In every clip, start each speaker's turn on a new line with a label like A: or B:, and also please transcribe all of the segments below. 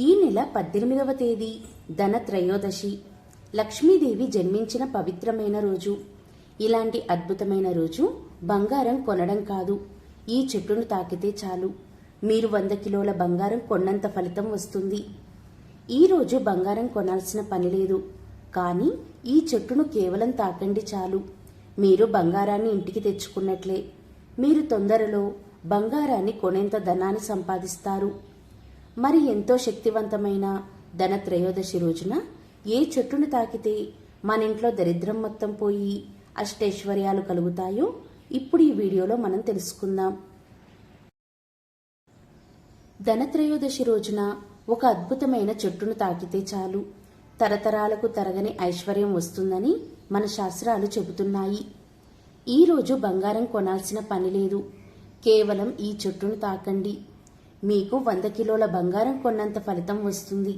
A: ఈ నెల పద్దెనిమిదవ తేదీ ధనత్రయోదశి. లక్ష్మీదేవి జన్మించిన పవిత్రమైన రోజు. ఇలాంటి అద్భుతమైన రోజు బంగారం కొనడం కాదు. ఈ చెట్టును తాకితే చాలు. మీరు వంద కిలోల బంగారం కొన్నంత ఫలితం వస్తుంది. ఈ రోజు బంగారం కొనాల్సిన పని లేదు. కానీ ఈ చెట్టును కేవలం తాకండి చాలు. మీరు బంగారాన్ని ఇంటికి తెచ్చుకున్నట్లే. మీరు తొందరలో బంగారాన్ని కొనేంత ధనాన్ని సంపాదిస్తారు. మరి ఎంతో శక్తివంతమైన ధన త్రయోదశి రోజున ఏ చెట్టును తాకితే మన ఇంట్లో దరిద్రం మొత్తం పోయి అష్టైశ్వర్యాలు కలుగుతాయో ఇప్పుడు ఈ వీడియోలో మనం తెలుసుకుందాం. ధనత్రయోదశి రోజున ఒక అద్భుతమైన చెట్టును తాకితే చాలు. తరతరాలకు తరగని ఐశ్వర్యం వస్తుందని మన శాస్త్రాలు చెబుతున్నాయి. ఈ రోజు బంగారం కొనాల్సిన పని లేదు. కేవలం ఈ చెట్టును తాకండి. మీకు వంద కిలోల బంగారం కొన్నంత ఫలితం వస్తుంది.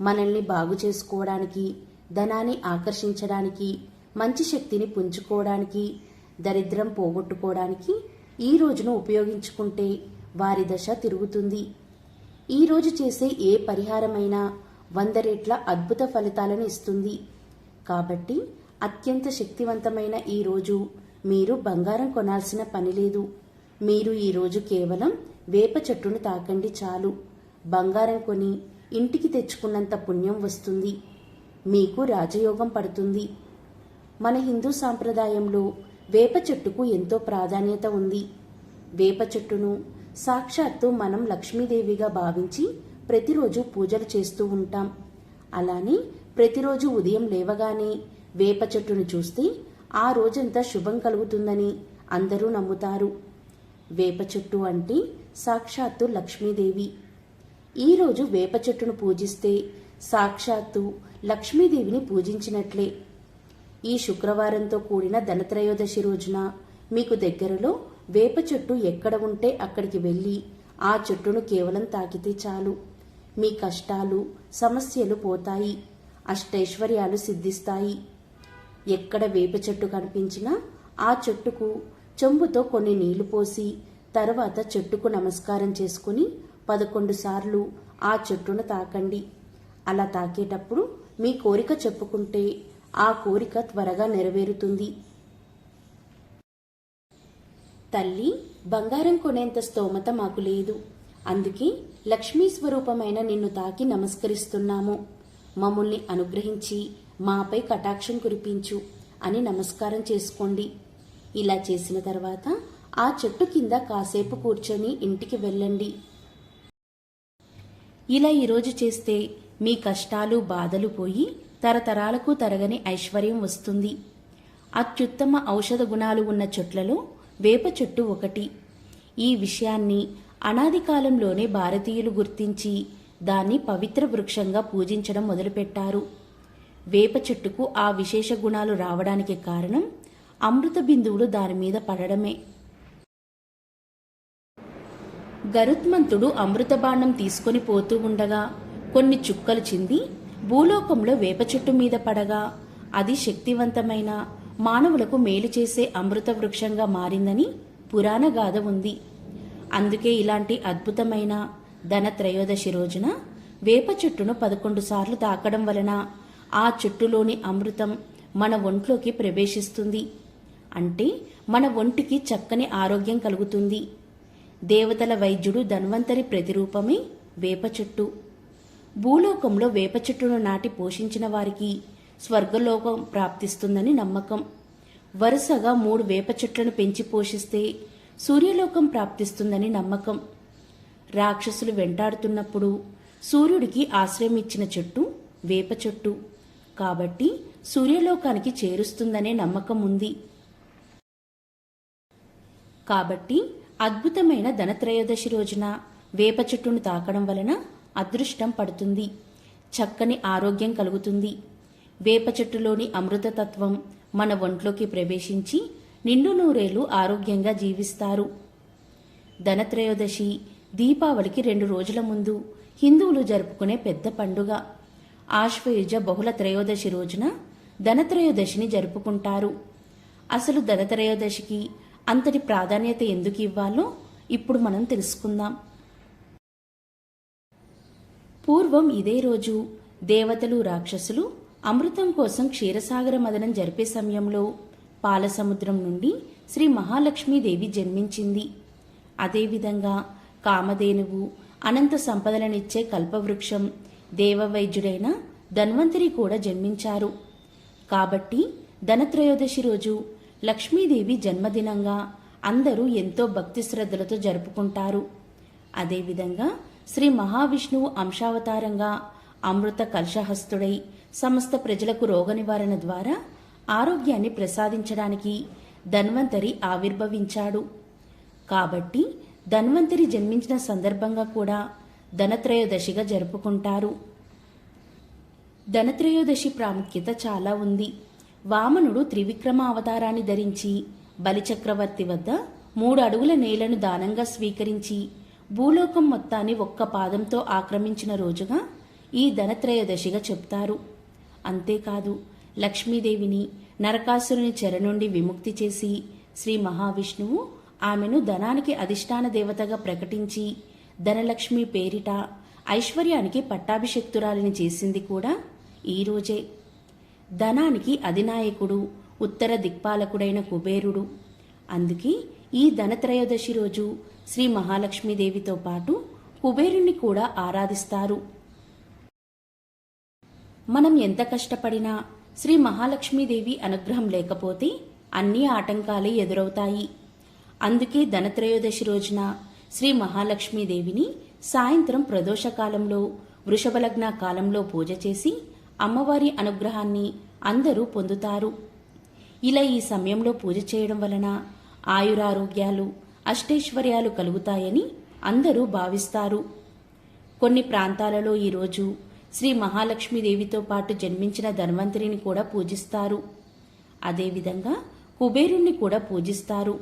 A: మనల్ని బాగు చేసుకోవడానికి ధనాన్ని ఆకర్షించడానికి మంచి శక్తిని పుంజుకోవడానికి దరిద్రం పోగొట్టుకోవడానికి ఈ రోజును ఉపయోగించుకుంటే వారి దశ తిరుగుతుంది. ఈ రోజు చేసే ఏ పరిహారమైనా వంద రెట్ల అద్భుత ఫలితాలను ఇస్తుంది. కాబట్టి అత్యంత శక్తివంతమైన ఈ రోజు మీరు బంగారం కొనాల్సిన పని లేదు. మీరు ఈ రోజు కేవలం వేప చెట్టును తాకండి చాలు. బంగారం కొని ఇంటికి తెచ్చుకున్నంత పుణ్యం వస్తుంది. మీకు రాజయోగం పడుతుంది. మన హిందూ సాంప్రదాయంలో వేప చెట్టుకు ఎంతో ప్రాధాన్యత ఉంది. వేప చెట్టును సాక్షాత్తు మనం లక్ష్మీదేవిగా భావించి ప్రతిరోజు పూజలు చేస్తూ ఉంటాం. అలానే ప్రతిరోజు ఉదయం లేవగానే వేప చెట్టును చూస్తే ఆ రోజంతా శుభం కలుగుతుందని అందరూ నమ్ముతారు. వేప చెట్టు అంటే సాక్షాత్తు లక్ష్మీదేవి. ఈరోజు వేప చెట్టును పూజిస్తే సాక్షాత్తు లక్ష్మీదేవిని పూజించినట్లే. ఈ శుక్రవారంతో కూడిన ధనత్రయోదశి రోజున మీకు దగ్గరలో వేప చెట్టు ఎక్కడ ఉంటే అక్కడికి వెళ్ళి ఆ చెట్టును కేవలం తాకితే చాలు. మీ కష్టాలు సమస్యలు పోతాయి అష్టైశ్వర్యాలు సిద్ధిస్తాయి. ఎక్కడ వేప చెట్టు కనిపించినా ఆ చెట్టుకు చెంబుతో కొన్ని నీళ్ళు పోసి తర్వాత చెట్టుకు నమస్కారం చేసుకుని పదకొండు సార్లు ఆ చెట్టును తాకండి. అలా తాకేటప్పుడు మీ కోరిక చెప్పుకుంటే ఆ కోరిక త్వరగా నెరవేరుతుంది. తల్లి బంగారం కొనేంత స్తోమత మాకు లేదు. అందుకే లక్ష్మీ స్వరూపమైన నిన్ను తాకి నమస్కరిస్తున్నాము. మమ్మల్ని అనుగ్రహించి మాపై కటాక్షం కురిపించు అని నమస్కారం చేసుకోండి. ఇలా చేసిన తర్వాత ఆ చెట్టు కింద కాసేపు కూర్చొని ఇంటికి వెళ్ళండి. ఇలా ఈరోజు చేస్తే మీ కష్టాలు బాధలు పోయి తరతరాలకు తరగని ఐశ్వర్యం వస్తుంది. అత్యుత్తమ ఔషధ గుణాలు ఉన్న చెట్లలో వేప చెట్టు ఒకటి. ఈ విషయాన్ని అనాది కాలంలోనే భారతీయులు గుర్తించి దాన్ని పవిత్ర వృక్షంగా పూజించడం మొదలుపెట్టారు. వేప చెట్టుకు ఆ విశేష గుణాలు రావడానికి కారణం అమృత బిందువులు దాని మీద పడడమే. గరుత్మంతుడు అమృతబాణం తీసుకొని పోతూ ఉండగా కొన్ని చుక్కలు చింది భూలోకంలో వేప చెట్టు మీద పడగా అది శక్తివంతమైన మానవులకు మేలు చేసే అమృత వృక్షంగా మారిందని పురాణ గాథ ఉంది. అందుకే ఇలాంటి అద్భుతమైన ధన త్రయోదశి రోజున వేప చెట్టును పదకొండు సార్లు తాకడం వలన ఆ చెట్టులోని అమృతం మన ఒంట్లోకి ప్రవేశిస్తుంది. అంటే మన ఒంటికి చక్కని ఆరోగ్యం కలుగుతుంది. దేవతల వైద్యుడు ధన్వంతరి ప్రతిరూపమే వేప చెట్టు. భూలోకంలో వేప చెట్టును నాటి పోషించిన వారికి స్వర్గలోకం ప్రాప్తిస్తుందని నమ్మకం. వరుసగా మూడు వేప చెట్లను పెంచి పోషిస్తే సూర్యలోకం ప్రాప్తిస్తుందని నమ్మకం. రాక్షసులు వెంటాడుతున్నప్పుడు సూర్యుడికి ఆశ్రయం ఇచ్చిన చెట్టు వేప చెట్టు. కాబట్టి సూర్యలోకానికి చేరుస్తుందనే నమ్మకం ఉంది. కాబట్టి అద్భుతమైన ధనత్రయోదశి రోజున వేప చెట్టును తాకడం వలన అదృష్టం పడుతుంది. చక్కని ఆరోగ్యం కలుగుతుంది. వేప చెట్టులోని అమృతతత్వం మన ఒంట్లోకి ప్రవేశించి నిండు నూరేళ్ళు ఆరోగ్యంగా జీవిస్తారు. ధనత్రయోదశి దీపావళికి రెండు రోజుల ముందు హిందువులు జరుపుకునే పెద్ద పండుగ. ఆశ్వయుజ బహుళ త్రయోదశి రోజున ధనత్రయోదశిని జరుపుకుంటారు. అసలు ధనత్రయోదశికి అంతటి ప్రాధాన్యత ఎందుకు ఇవ్వాలో ఇప్పుడు మనం తెలుసుకుందాం. పూర్వం ఇదే రోజు దేవతలు రాక్షసులు అమృతం కోసం క్షీరసాగర మదనం జరిపే సమయంలో పాలసముద్రం నుండి శ్రీ మహాలక్ష్మీదేవి జన్మించింది. అదేవిధంగా కామధేనువు అనంత సంపదలనిచ్చే కల్పవృక్షం దేవవైద్యుడైన ధన్వంతరి కూడా జన్మించారు. కాబట్టి ధనత్రయోదశి రోజు లక్ష్మీదేవి జన్మదినంగా అందరూ ఎంతో భక్తి శ్రద్ధలతో జరుపుకుంటారు. అదేవిధంగా శ్రీ మహావిష్ణువు అంశావతారంగా అమృత కలశహస్తుడై సమస్త ప్రజలకు రోగ నివారణ ద్వారా ఆరోగ్యాన్ని ప్రసాదించడానికి ధన్వంతరి ఆవిర్భవించాడు. కాబట్టి ధన్వంతరి జన్మించిన సందర్భంగా కూడా ధనత్రయోదశిగా జరుపుకుంటారు. ధనత్రయోదశి ప్రాముఖ్యత చాలా ఉంది. వామనుడు త్రివిక్రమ అవతారాన్ని ధరించి బలిచక్రవర్తి వద్ద మూడు అడుగుల నేలను దానంగా స్వీకరించి భూలోకం మొత్తాన్ని ఒక్క పాదంతో ఆక్రమించిన రోజుగా ఈ ధనత్రయోదశిగా చెప్తారు. అంతేకాదు లక్ష్మీదేవిని నరకాసురుని చెర నుండి విముక్తి చేసి శ్రీ మహావిష్ణువు ఆమెను ధనానికి అధిష్టాన దేవతగా ప్రకటించి ధనలక్ష్మి పేరిట ఐశ్వర్యానికి పట్టాభిషక్తురాలిని చేసింది కూడా ఈ రోజే. ధనానికి అధినాయకుడు ఉత్తర దిక్పాలకుడైన కుబేరుడు. అందుకే ఈ ధనత్రయోదశి రోజు శ్రీ మహాలక్ష్మీదేవితో పాటు కుబేరుణ్ణి కూడా ఆరాధిస్తారు. మనం ఎంత కష్టపడినా శ్రీ మహాలక్ష్మీదేవి అనుగ్రహం లేకపోతే అన్ని ఆటంకాలే ఎదురవుతాయి. అందుకే ధనత్రయోదశి రోజున శ్రీ మహాలక్ష్మీదేవిని సాయంత్రం ప్రదోషకాలంలో వృషభలగ్న కాలంలో పూజ చేసి అమ్మవారి అనుగ్రహాన్ని అందరూ పొందుతారు. ఇలా ఈ సమయంలో పూజ చేయడం వలన ఆయురారోగ్యాలు అష్టైశ్వర్యాలు కలుగుతాయని అందరూ భావిస్తారు. కొన్ని ప్రాంతాలలో ఈరోజు శ్రీ మహాలక్ష్మీదేవితో పాటు జన్మించిన ధన్వంతరిని కూడా పూజిస్తారు. అదేవిధంగా కుబేరుణ్ణి కూడా పూజిస్తారు.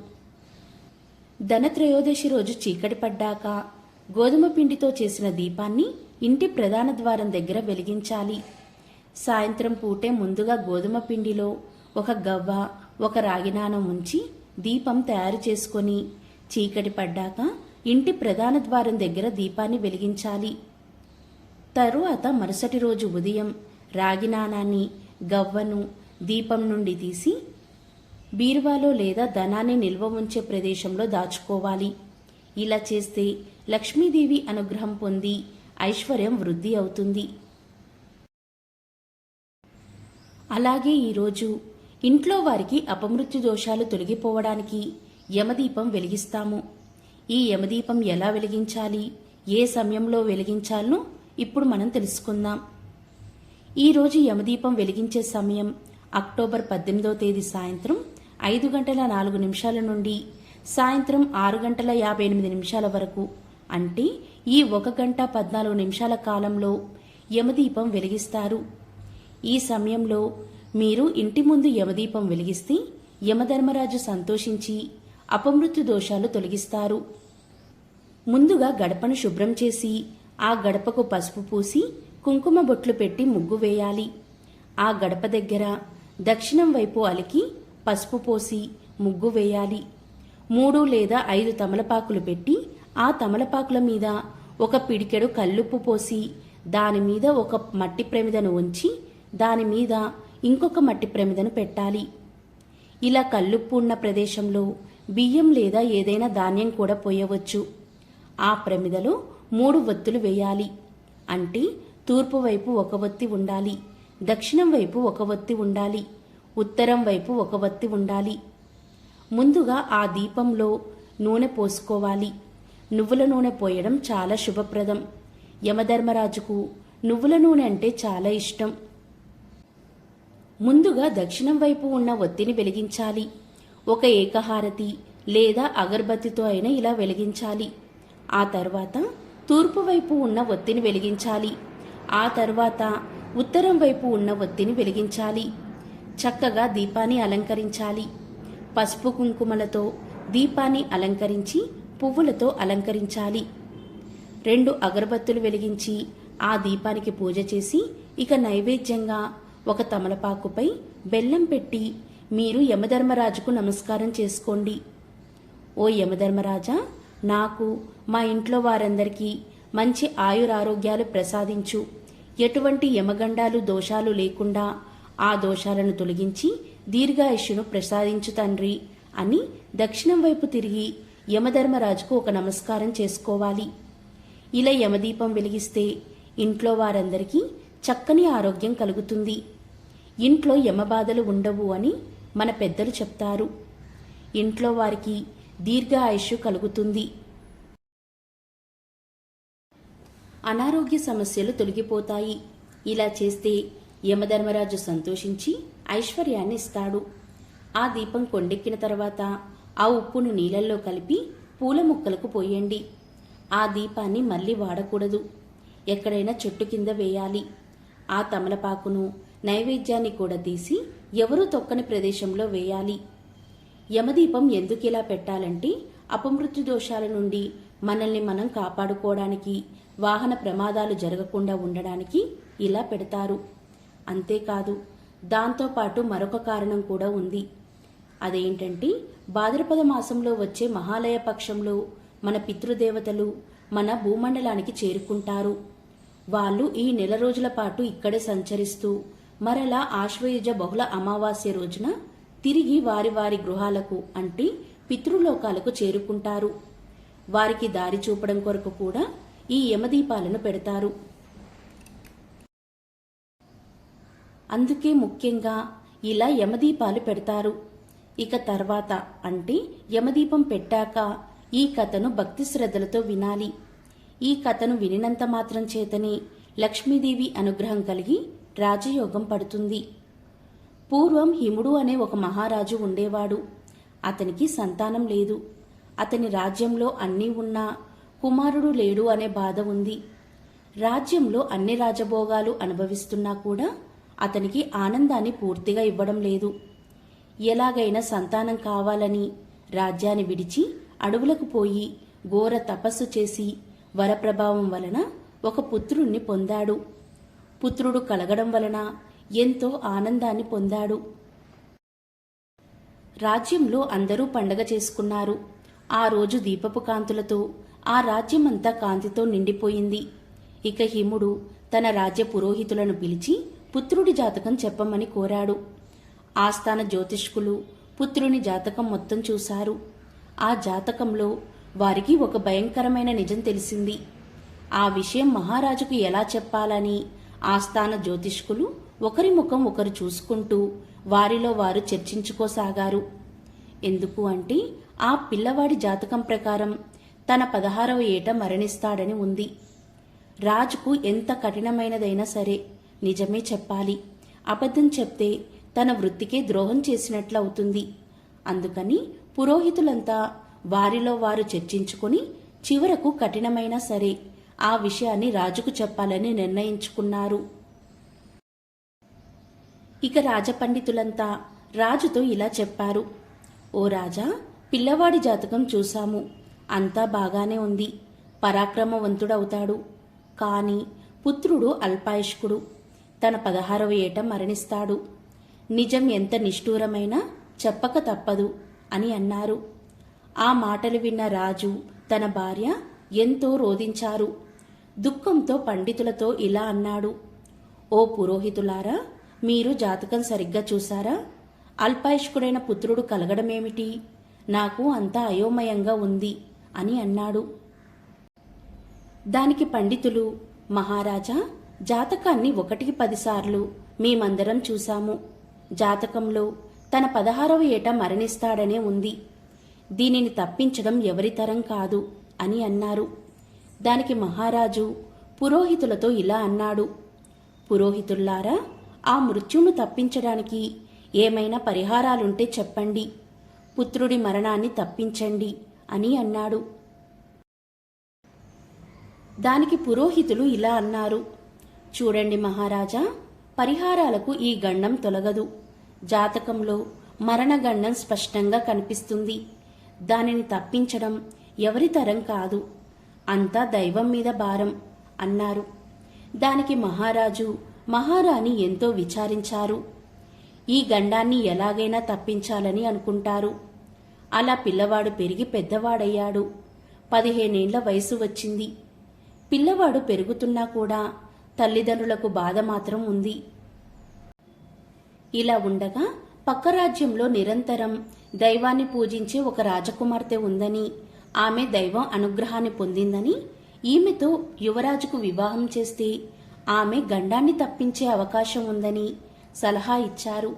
A: ధనత్రయోదశి రోజు చీకటి పడ్డాక గోధుమ పిండితో చేసిన దీపాన్ని ఇంటి ప్రధాన ద్వారం దగ్గర వెలిగించాలి. సాయంత్రం పూటే ముందుగా గోధుమ పిండిలో ఒక గవ్వ ఒక రాగినానం ఉంచి దీపం తయారు చేసుకొని చీకటి పడ్డాక ఇంటి ప్రధాన ద్వారం దగ్గర దీపాన్ని వెలిగించాలి. తరువాత మరుసటి రోజు ఉదయం రాగినానాన్ని గవ్వను దీపం నుండి తీసి బీరువాలో లేదా ధనాన్ని నిల్వ ఉంచే ప్రదేశంలో దాచుకోవాలి. ఇలా చేస్తే లక్ష్మీదేవి అనుగ్రహం పొంది ఐశ్వర్యం వృద్ధి అవుతుంది. అలాగే ఈరోజు ఇంట్లో వారికి అపమృత్యు దోషాలు తొలగిపోవడానికి యమదీపం వెలిగిస్తాము. ఈ యమదీపం ఎలా వెలిగించాలి? ఏ సమయంలో వెలిగించాలనో ఇప్పుడు మనం తెలుసుకుందాం. ఈరోజు యమదీపం వెలిగించే సమయం అక్టోబర్ పద్దెనిమిదవ తేదీ సాయంత్రం ఐదు గంటల నాలుగు నిమిషాల నుండి సాయంత్రం ఆరు గంటల యాభై ఎనిమిది నిమిషాల వరకు. అంటే ఈ ఒక గంట పద్నాలుగు నిమిషాల కాలంలో యమదీపం వెలిగిస్తారు. ఈ సమయంలో మీరు ఇంటి ముందు యమదీపం వెలిగిస్తే యమధర్మరాజు సంతోషించి అపమృత్యు దోషాలు తొలగిస్తారు. ముందుగా గడపను శుభ్రం చేసి ఆ గడపకు పసుపు పూసి కుంకుమ బొట్లు పెట్టి ముగ్గు వేయాలి. ఆ గడప దగ్గర దక్షిణం వైపు అలికి పసుపు పోసి ముగ్గు వేయాలి. మూడు లేదా ఐదు తమలపాకులు పెట్టి ఆ తమలపాకుల మీద ఒక పిడికెడు కల్లుప్పు పోసి దాని మీద ఒక మట్టి ప్రమిదను ఉంచి దాని మీద ఇంకొక మట్టి ప్రమిదను పెట్టాలి. ఇలా కల్లుప్పు ఉన్న ప్రదేశంలో బియ్యం లేదా ఏదైనా ధాన్యం కూడా పోయవచ్చు. ఆ ప్రమిదలో మూడు ఒత్తులు వేయాలి. అంటే తూర్పు వైపు ఒక ఒత్తి ఉండాలి. దక్షిణం వైపు ఒక ఒత్తి ఉండాలి. ఉత్తరం వైపు ఒక ఒత్తి ఉండాలి. ముందుగా ఆ దీపంలో నూనె పోసుకోవాలి. నువ్వుల నూనె పోయడం చాలా శుభప్రదం. యమధర్మరాజుకు నువ్వుల నూనె అంటే చాలా ఇష్టం. ముందుగా దక్షిణం వైపు ఉన్న ఒత్తిని వెలిగించాలి. ఒక ఏకహారతి లేదా అగర్బత్తితో అయినా ఇలా వెలిగించాలి. ఆ తర్వాత తూర్పు వైపు ఉన్న ఒత్తిని వెలిగించాలి. ఆ తర్వాత ఉత్తరం వైపు ఉన్న ఒత్తిని వెలిగించాలి. చక్కగా దీపాన్ని అలంకరించాలి. పసుపు కుంకుమలతో దీపాన్ని అలంకరించి పువ్వులతో అలంకరించాలి. రెండు అగరబత్తులు వెలిగించి ఆ దీపానికి పూజ చేసి ఇక నైవేద్యంగా ఒక తమలపాకుపై బెల్లం పెట్టి మీరు యమధర్మరాజుకు నమస్కారం చేసుకోండి. ఓ యమధర్మరాజా నాకు మా ఇంట్లో వారందరికీ మంచి ఆయురారోగ్యాలు ప్రసాదించు. ఎటువంటి యమగండాలు దోషాలు లేకుండా ఆ దోషాలను తొలగించి దీర్ఘాయుష్యును ప్రసాదించు తండ్రి అని దక్షిణం వైపు తిరిగి యమధర్మరాజుకు ఒక నమస్కారం చేసుకోవాలి. ఇలా యమదీపం వెలిగిస్తే ఇంట్లో వారందరికీ చక్కని ఆరోగ్యం కలుగుతుంది. ఇంట్లో యమబాధలు ఉండవు అని మన పెద్దలు చెప్తారు. ఇంట్లో వారికి దీర్ఘ ఆయుష్ కలుగుతుంది. అనారోగ్య సమస్యలు తొలగిపోతాయి. ఇలా చేస్తే యమధర్మరాజు సంతోషించి ఐశ్వర్యాన్ని ఇస్తాడు. ఆ దీపం కొండెక్కిన తర్వాత ఆ ఉప్పును నీళ్ళల్లో కలిపి పూల మొక్కలకు పోయండి. ఆ దీపాన్ని మళ్ళీ వాడకూడదు. ఎక్కడైనా చెట్టు కింద వేయాలి. ఆ తమలపాకును నైవేద్యాన్ని కూడా తీసి ఎవరూ తొక్కని ప్రదేశంలో వేయాలి? యమదీపం ఎందుకిలా పెట్టాలంటే అపమృత్యు దోషాల నుండి మనల్ని మనం కాపాడుకోవడానికి వాహన ప్రమాదాలు జరగకుండా ఉండడానికి ఇలా పెడతారు. అంతేకాదు దాంతోపాటు మరొక కారణం కూడా ఉంది. అదేంటంటే భాద్రపద మాసంలో వచ్చే మహాలయ పక్షంలో మన పితృదేవతలు మన భూమండలానికి చేరుకుంటారు. వాళ్ళు ఈ నెల రోజుల పాటు ఇక్కడే సంచరిస్తూ మరలా ఆశ్వయుజ బహుళ అమావాస్య రోజున తిరిగి వారి వారి గృహాలకు అంటే పితృలోకాలకు చేరుకుంటారు. వారికి దారి చూపడం కొరకు కూడా ఈ యమదీపాలను పెడతారు. అందుకే ముఖ్యంగా ఇలా యమదీపాలు పెడతారు. ఇక తర్వాత అంటే యమదీపం పెట్టాక ఈ కథను భక్తి శ్రద్ధలతో వినాలి. ఈ కథను వినినంత మాత్రం చేతనే లక్ష్మీదేవి అనుగ్రహం కలిగి రాజయోగం పడుతుంది. పూర్వం హిముడు అనే ఒక మహారాజు ఉండేవాడు. అతనికి సంతానం లేదు. అతని రాజ్యంలో అన్నీ ఉన్నా కుమారుడు లేడు అనే బాధ ఉంది. రాజ్యంలో అన్ని రాజభోగాలు అనుభవిస్తున్నా కూడా అతనికి ఆనందాన్ని పూర్తిగా ఇవ్వడం లేదు. ఎలాగైనా సంతానం కావాలని రాజ్యాన్ని విడిచి అడవులకు పోయి ఘోర తపస్సు చేసి వరప్రభావం వలన ఒక పుత్రుణ్ణి పొందాడు. పుత్రుడు కలగడం వలన ఎంతో ఆనందాన్ని పొందాడు. రాజ్యంలో అందరూ పండగ చేసుకున్నారు. ఆ రోజు దీపపు కాంతులతో ఆ రాజ్యమంతా కాంతితో నిండిపోయింది. ఇక హిముడు తన రాజ్య పురోహితులను పిలిచి పుత్రుడి జాతకం చెప్పమని కోరాడు. ఆస్థాన జ్యోతిష్కులు పుత్రుని జాతకం మొత్తం చూశారు. ఆ జాతకంలో వారికి ఒక భయంకరమైన నిజం తెలిసింది. ఆ విషయం మహారాజుకు ఎలా చెప్పాలని ఆస్థాన జ్యోతిష్కులు ఒకరి ముఖం ఒకరు చూసుకుంటూ వారిలో వారు చర్చించుకోసాగారు. ఎందుకు అంటే ఆ పిల్లవాడి జాతకం ప్రకారం తన పదహారవ ఏట మరణిస్తాడని ఉంది. రాజుకు ఎంత కఠినమైనదైనా సరే నిజమే చెప్పాలి. అబద్ధం చెప్తే తన వృత్తికే ద్రోహం చేసినట్లవుతుంది. అందుకని పురోహితులంతా వారిలో వారు చర్చించుకుని చివరకు కఠినమైనా సరే ఆ విషయాన్ని రాజుకు చెప్పాలని నిర్ణయించుకున్నారు. ఇక రాజపండితులంతా రాజుతో ఇలా చెప్పారు. ఓ రాజా పిల్లవాడి జాతకం చూశాము. అంతా బాగానే ఉంది. పరాక్రమవంతుడవుతాడు. కానీ పుత్రుడు అల్పాయుష్కుడు. తన పదహారవ ఏట మరణిస్తాడు. నిజం ఎంత నిష్ఠూరమైనా చెప్పక తప్పదు అని అన్నారు. ఆ మాటలు విన్న రాజు తన భార్య ఎంతో రోధించారు దుఃఖంతో పండితులతో ఇలా అన్నాడు. ఓ పురోహితులారా మీరు జాతకం సరిగ్గా చూసారా అల్పాయుష్కుడైన పుత్రుడు కలగడమేమిటి? నాకు అంతా అయోమయంగా ఉంది అని అన్నాడు. దానికి పండితులు మహారాజా జాతకాన్ని ఒకటికి పదిసార్లు మేమందరం చూశాము. జాతకంలో తన పదహారవ ఏట మరణిస్తాడనే ఉంది. దీనిని తప్పించడం ఎవరితరం కాదు అని అన్నారు. దానికి మహారాజు పురోహితులతో ఇలా అన్నాడు. పురోహితుల్లారా ఆ మృత్యును తప్పించడానికి ఏమైనా పరిహారాలుంటే చెప్పండి. పుత్రుడి మరణాన్ని తప్పించండి అని అన్నాడు. దానికి పురోహితులు ఇలా అన్నారు. చూడండి మహారాజా పరిహారాలకు ఈ గండం తొలగదు. జాతకంలో మరణగండం స్పష్టంగా కనిపిస్తుంది. దానిని తప్పించడం ఎవరి తరం కాదు. అంతా దైవం మీద భారం అన్నారు. దానికి మహారాజు మహారాణి ఎంతో విచారించారు. ఈ గండాన్ని ఎలాగైనా తప్పించాలని అనుకుంటారు. అలా పిల్లవాడు పెరిగి పెద్దవాడయ్యాడు. పదిహేనేళ్ళ వయసు వచ్చింది. పిల్లవాడు పెరుగుతున్నా కూడా తల్లిదండ్రులకు బాధ మాత్రం ఉంది. ఇలా ఉండగా పక్క రాజ్యంలో నిరంతరం దైవాన్ని పూజించే ఒక రాజకుమార్తె ఉందని ఆమె దైవం అనుగ్రహాన్ని పొందిందని ఈమెతో యువరాజుకు వివాహం చేస్తే ఆమె గండాన్ని తప్పించే అవకాశం ఉందని సలహా ఇచ్చారు.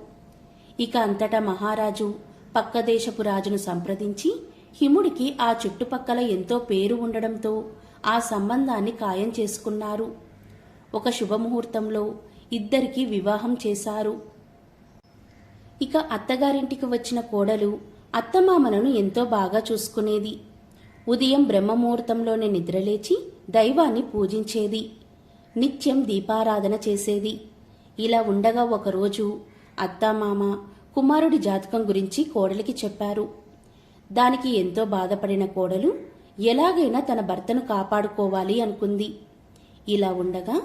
A: ఇక అంతటా మహారాజు పక్క దేశపు రాజును సంప్రదించి హిముడికి ఆ చుట్టుపక్కల ఎంతో పేరు ఉండడంతో ఆ సంబంధాన్ని ఖాయం చేసుకున్నారు. ఒక శుభముహూర్తంలో ఇద్దరికి వివాహం చేశారు. ఇక అత్తగారింటికి వచ్చిన కోడలు అత్తమామలను ఎంతో బాగా చూసుకునేది. ఉదయం బ్రహ్మముహూర్తంలోనే నిద్రలేచి దైవాన్ని పూజించేది. నిత్యం దీపారాధన చేసేది. ఇలా ఉండగా ఒకరోజు అత్తామామ కుమారుడి జాతకం గురించి కోడలికి చెప్పారు. దానికి ఎంతో బాధపడిన కోడలు ఎలాగైనా తన భర్తను కాపాడుకోవాలి అనుకుంది. ఇలా ఉండగా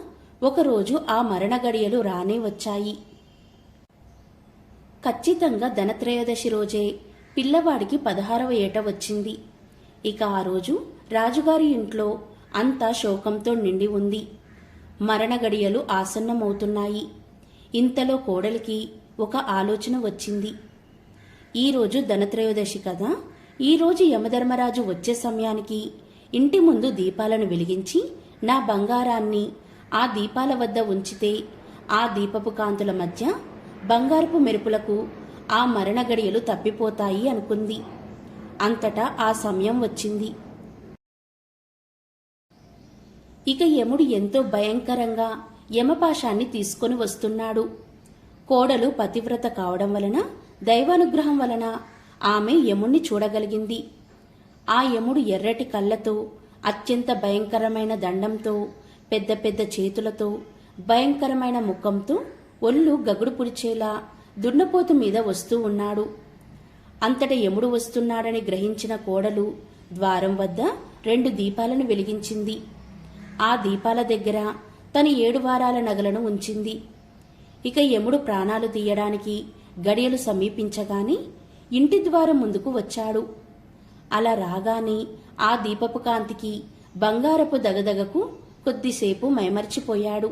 A: ఒకరోజు ఆ మరణ గడియలు రానే వచ్చాయి. ఖచ్చితంగా ధనత్రయోదశి రోజే పిల్లవాడికి పదహారవ ఏట వచ్చింది. ఇక ఆ రోజు రాజుగారి ఇంట్లో అంతా శోకంతో నిండి ఉంది. మరణ గడియలు ఆసన్నమవుతున్నాయి. ఇంతలో కోడలికి ఒక ఆలోచన వచ్చింది. ఈరోజు ధనత్రయోదశి కదా. ఈరోజు యమధర్మరాజు వచ్చే సమయానికి ఇంటి ముందు దీపాలను వెలిగించి నా బంగారాన్ని ఆ దీపాల వద్ద ఉంచితే ఆ దీపపు కాంతుల మధ్య బంగారపు మెరుపులకు ఆ మరణ గడియలు తప్పిపోతాయి అనుకుంది. అంతటా ఆ సమయం వచ్చింది. ఇక యముడు ఎంతో భయంకరంగా యమపాశాన్ని తీసుకొని వస్తున్నాడు. కోడలు పతివ్రత కావడం వలన దైవానుగ్రహం వలన ఆమె యముణ్ణి చూడగలిగింది. ఆ యముడు ఎర్రటి కళ్ళతో అత్యంత భయంకరమైన దండంతో పెద్ద పెద్ద చేతులతో భయంకరమైన ముఖంతో ఒళ్ళు గగుడు పుడిచేలా దున్నపోతు మీద వస్తూ ఉన్నాడు. అంతట యముడు వస్తున్నాడని గ్రహించిన కోడలు ద్వారం వద్ద రెండు దీపాలను వెలిగించింది. ఆ దీపాల దగ్గర తన ఏడు వారాల నగలను ఉంచింది. ఇక యముడు ప్రాణాలు తీయడానికి గడియలు సమీపించగానే ఇంటి ద్వారం ముందుకు వచ్చాడు. అలా రాగానే ఆ దీపపు కాంతికి బంగారపు దగదగకు కొద్దిసేపు మైమర్చిపోయాడు.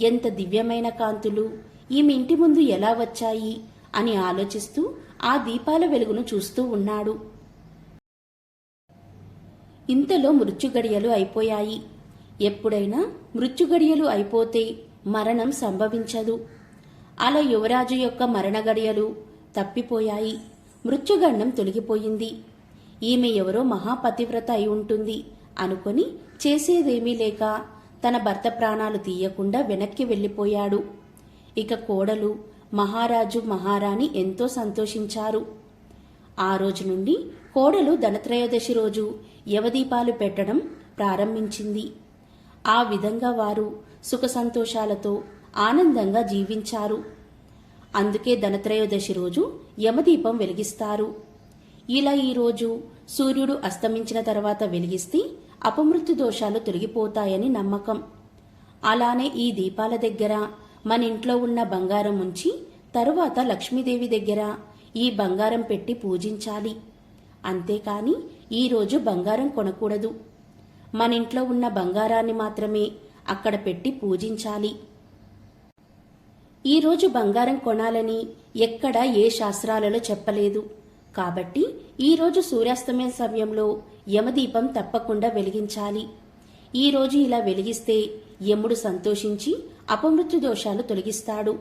A: ఎంత దివ్యమైన కాంతులు ఈమె ఇంటి ముందు ఎలా వచ్చాయి అని ఆలోచిస్తూ ఆ దీపాల వెలుగును చూస్తూ ఉన్నాడు. ఇంతలో మృత్యుగడియలు అయిపోయాయి. ఎప్పుడైనా మృత్యుగడియలు అయిపోతే మరణం సంభవించదు. అలా యువరాజు యొక్క మరణ గడియలు తప్పిపోయాయి. మృత్యుగండం తొలగిపోయింది. ఈమె ఎవరో మహాపతివ్రత అయి ఉంటుంది అనుకొని చేసేదేమీ లేక తన భర్త ప్రాణాలు తీయకుండా వెనక్కి వెళ్ళిపోయాడు. ఇక కోడలు మహారాజు మహారాణి ఎంతో సంతోషించారు. ఆ రోజు నుండి కోడలు ధనత్రయోదశి రోజు యవదీపాలు పెట్టడం ప్రారంభించింది. ఆ విధంగా వారు సుఖ సంతోషాలతో ఆనందంగా జీవించారు. అందుకే ధనత్రయోదశి రోజు యమదీపం వెలిగిస్తారు. ఇలా ఈరోజు సూర్యుడు అస్తమించిన తర్వాత వెలిగిస్తే అపమృత్యు దోషాలు తొలగిపోతాయని నమ్మకం. అలానే ఈ దీపాల దగ్గర మన ఇంట్లో ఉన్న బంగారం ఉంచి తరువాత లక్ష్మీదేవి దగ్గర ఈ బంగారం పెట్టి పూజించాలి. అంతేకాని ఈరోజు బంగారం కొనకూడదు. మన ఇంట్లో ఉన్న బంగారాన్ని మాత్రమే అక్కడ పెట్టి పూజించాలి. ఈరోజు బంగారం కొనాలని ఎక్కడ ఏ శాస్త్రాలలో చెప్పలేదు. కాబట్టి ఈరోజు సూర్యాస్తమయ సమయంలో యమదీపం తప్పకుండా వెలిగించాలి. ఈరోజు ఇలా వెలిగిస్తే యముడు సంతోషించి అపమృత్యు దోషాలు తొలగిస్తాడు.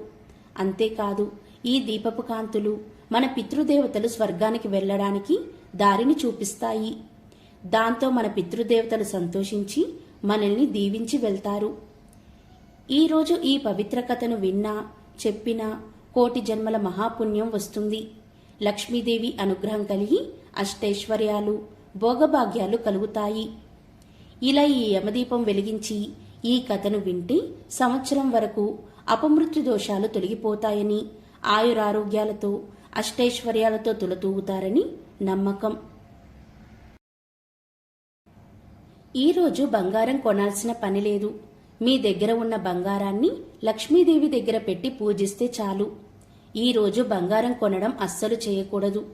A: అంతేకాదు ఈ దీపపు కాంతులు మన పితృదేవతలు స్వర్గానికి వెళ్ళడానికి దారిని చూపిస్తాయి. దాంతో మన పితృదేవతలు సంతోషించి మనల్ని దీవించి వెళ్తారు. ఈరోజు ఈ పవిత్ర కథను విన్నా చెప్పినా కోటి జన్మల మహాపుణ్యం వస్తుంది. లక్ష్మీదేవి అనుగ్రహం కలిగి అష్టైశ్వర్యాలు భోగభాగ్యాలు కలుగుతాయి. ఇలా ఈ యమదీపం వెలిగించి ఈ కథను వింటే సంవత్సరం వరకు అపమృత్యు దోషాలు తొలగిపోతాయని ఆయురారోగ్యాలతో అష్టైశ్వర్యాలతో తులతూగుతారని నమ్మకం. ఈరోజు బంగారం కొనాల్సిన పని లేదు. మీ దగ్గర ఉన్న బంగారాన్ని లక్ష్మీదేవి దగ్గర పెట్టి పూజిస్తే చాలు. ఈరోజు బంగారం కొనడం అస్సలు చేయకూడదు.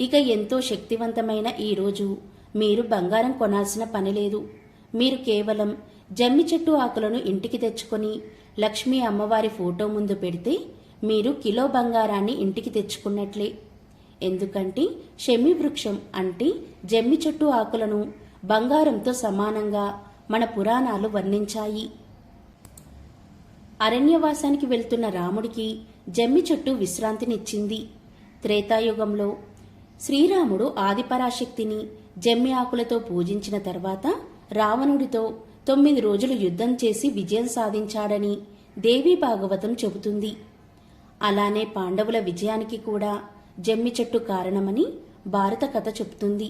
A: ఇక ఎంతో శక్తివంతమైన ఈరోజు మీరు బంగారం కొనాల్సిన పని లేదు. మీరు కేవలం జమ్మి చెట్టు ఆకులను ఇంటికి తెచ్చుకొని లక్ష్మీ అమ్మవారి ఫోటో ముందు పెడితే మీరు కిలో బంగారాన్ని ఇంటికి తెచ్చుకున్నట్లే. ఎందుకంటే షమి వృక్షం అంటే జమ్మి చెట్టు ఆకులను బంగారంతో సమానంగా మన పురాణాలు వర్ణించాయి. అరణ్యవాసానికి వెళ్తున్న రాముడికి జమ్మి చెట్టు విశ్రాంతినిచ్చింది. త్రేతాయుగంలో శ్రీరాముడు ఆదిపరాశక్తిని జమ్మి ఆకులతో పూజించిన తర్వాత రావణుడితో తొమ్మిది రోజులు యుద్ధం చేసి విజయం సాధించాడని దేవీ భాగవతం చెబుతుంది. అలానే పాండవుల విజయానికి కూడా జమ్మి చెట్టు కారణమని భారత కథ చెబుతుంది.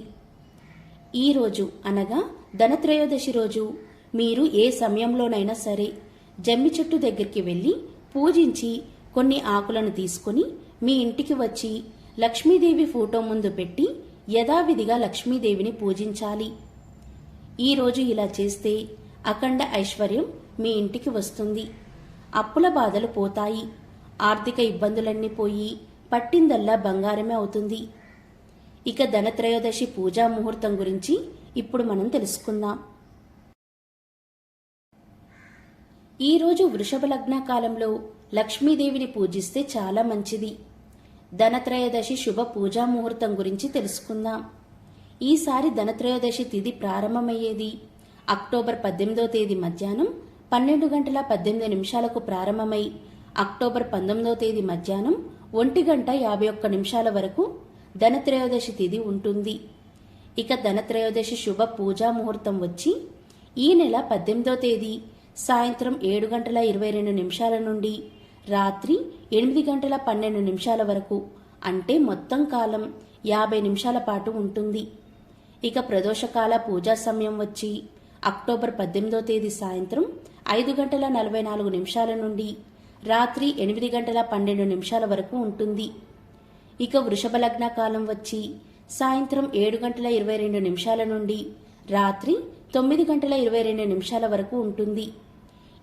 A: ఈరోజు అనగా ధనత్రయోదశి రోజు మీరు ఏ సమయంలోనైనా సరే జమ్మి చెట్టు దగ్గరికి వెళ్ళి పూజించి కొన్ని ఆకులను తీసుకొని మీ ఇంటికి వచ్చి లక్ష్మీదేవి ఫోటో ముందు పెట్టి యథావిధిగా లక్ష్మీదేవిని పూజించాలి. ఈరోజు ఇలా చేస్తే అఖండ ఐశ్వర్యం మీ ఇంటికి వస్తుంది. అప్పుల బాధలు పోతాయి. ఆర్థిక ఇబ్బందులన్నీ పోయి పట్టిందల్లా బంగారమే అవుతుంది. ఇక ధనత్రయోదశి పూజా ముహూర్తం గురించి ఇప్పుడు మనం తెలుసుకుందాం. ఈరోజు వృషభ లగ్న కాలంలో లక్ష్మీదేవిని పూజిస్తే చాలా మంచిది. ధనత్రయోదశి శుభ పూజా ముహూర్తం గురించి తెలుసుకుందాం. ఈసారి ధనత్రయోదశి తిథి ప్రారంభమయ్యేది. అక్టోబర్ పద్దెనిమిదో తేదీ మధ్యాహ్నం పన్నెండు గంటల పద్దెనిమిది నిమిషాలకు ప్రారంభమై అక్టోబర్ పంతొమ్మిదో తేదీ మధ్యాహ్నం ఒంటి గంట యాభై ఒక్క నిమిషాల వరకు ధనత్రయోదశి తిథి ఉంటుంది. ఇక ధనత్రయోదశి శుభ పూజా ముహూర్తం వచ్చి ఈ నెల పద్దెనిమిదో తేదీ సాయంత్రం ఏడు గంటల ఇరవై రెండు నిమిషాల నుండి రాత్రి ఎనిమిది గంటల పన్నెండు నిమిషాల వరకు అంటే మొత్తం కాలం యాభై నిమిషాల పాటు ఉంటుంది. ఇక ప్రదోషకాల పూజా సమయం వచ్చి అక్టోబర్ పద్దెనిమిదో తేదీ సాయంత్రం ఐదు గంటల నలభై నాలుగు నిమిషాల నుండి రాత్రి ఎనిమిది గంటల పన్నెండు నిమిషాల వరకు ఉంటుంది. ఇక వృషభ లగ్న కాలం వచ్చి సాయంత్రం ఏడు గంటల ఇరవై రెండు నిమిషాల నుండి రాత్రి తొమ్మిది గంటల ఇరవై రెండు నిమిషాల వరకు ఉంటుంది.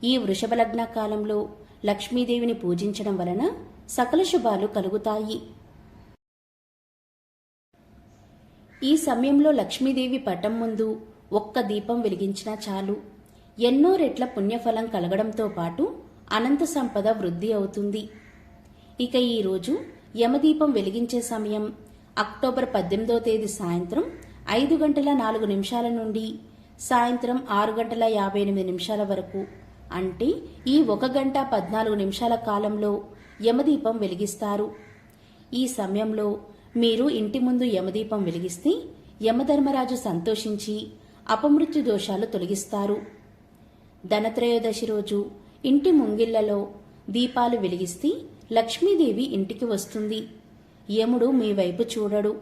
A: ఈ వృషభ లగ్న కాలంలో లక్ష్మీదేవిని పూజించడం వలన సకల శుభాలు కలుగుతాయి. ఈ సమయంలో లక్ష్మీదేవి పటం ముందు ఒక్క దీపం వెలిగించినా చాలు. ఎన్నో రెట్ల పుణ్యఫలం కలగడంతో పాటు అనంత సంపద వృద్ధి అవుతుంది. ఇక ఈరోజు యమదీపం వెలిగించే సమయం అక్టోబర్ పద్దెనిమిదో తేదీ సాయంత్రం ఐదు గంటల నాలుగు నిమిషాల నుండి సాయంత్రం ఆరు గంటల యాభై ఎనిమిది నిమిషాల వరకు. అంటే ఈ ఒక గంట పద్నాలుగు నిమిషాల కాలంలో యమదీపం వెలిగిస్తారు. ఈ సమయంలో మీరు ఇంటి ముందు యమదీపం వెలిగిస్తే యమధర్మరాజు సంతోషించి అపమృత్యు దోషాలు తొలగిస్తారు. ధనత్రయోదశి రోజు ఇంటి ముంగిళ్ళలో దీపాలు వెలిగిస్తే లక్ష్మీదేవి ఇంటికి వస్తుంది. యముడు మీ వైపు చూడడు.